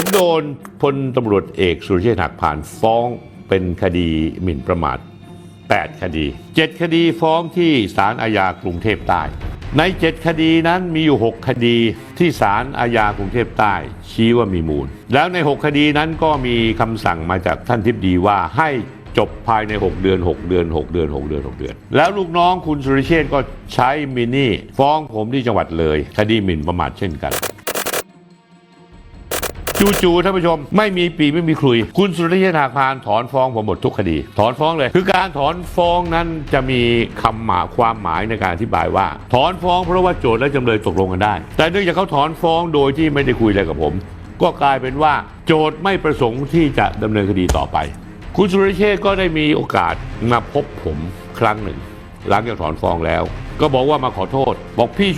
ผมโดนพลตำรวจเอกสุรเชษฐ์หักผ่านฟ้องเป็นคดีหมิ่นประมาท 8 คดี 7 คดีฟ้องที่ศาลอาญากรุงเทพใต้ ใน 7 คดีนั้นมีอยู่ 6 คดีที่ศาลอาญากรุงเทพใต้ ชี้ว่ามีมูล แล้วใน 6 คดีนั้นก็มีคำสั่งมาจากท่านทิบดีว่าให้จบภายใน 6 เดือน 6 เดือน 6 เดือน 6 เดือน 6 เดือน แล้วลูกน้องคุณสุรเชษฐ์ก็ใช้มินี่ฟ้องผมที่จังหวัดเลย คดีหมิ่นประมาทเช่นกัน จู่ๆท่านผู้ชม ไม่มีปีไม่มีคลุย คุณสุริยนาพานถอนฟ้องผมหมดทุกคดี ถอนฟ้องเลย คือการถอนฟ้องนั้นจะมีคำหมายความหมายในการอธิบายว่า ถอนฟ้องเพราะว่าโจทย์และจำเลยตกลงกันได้ แต่เนื่องจากเขาถอนฟ้องโดยที่ไม่ได้คุยอะไรกับผม ก็กลายเป็นว่า โจทย์ไม่ประสงค์ที่จะดำเนินคดีต่อไป คุณสุริเชษฐ์ก็ได้มีโอกาสมาพบผมครั้งหนึ่ง หลังจากถอนฟ้องแล้ว ก็บอกว่ามาขอโทษ บอกพี่ช่วย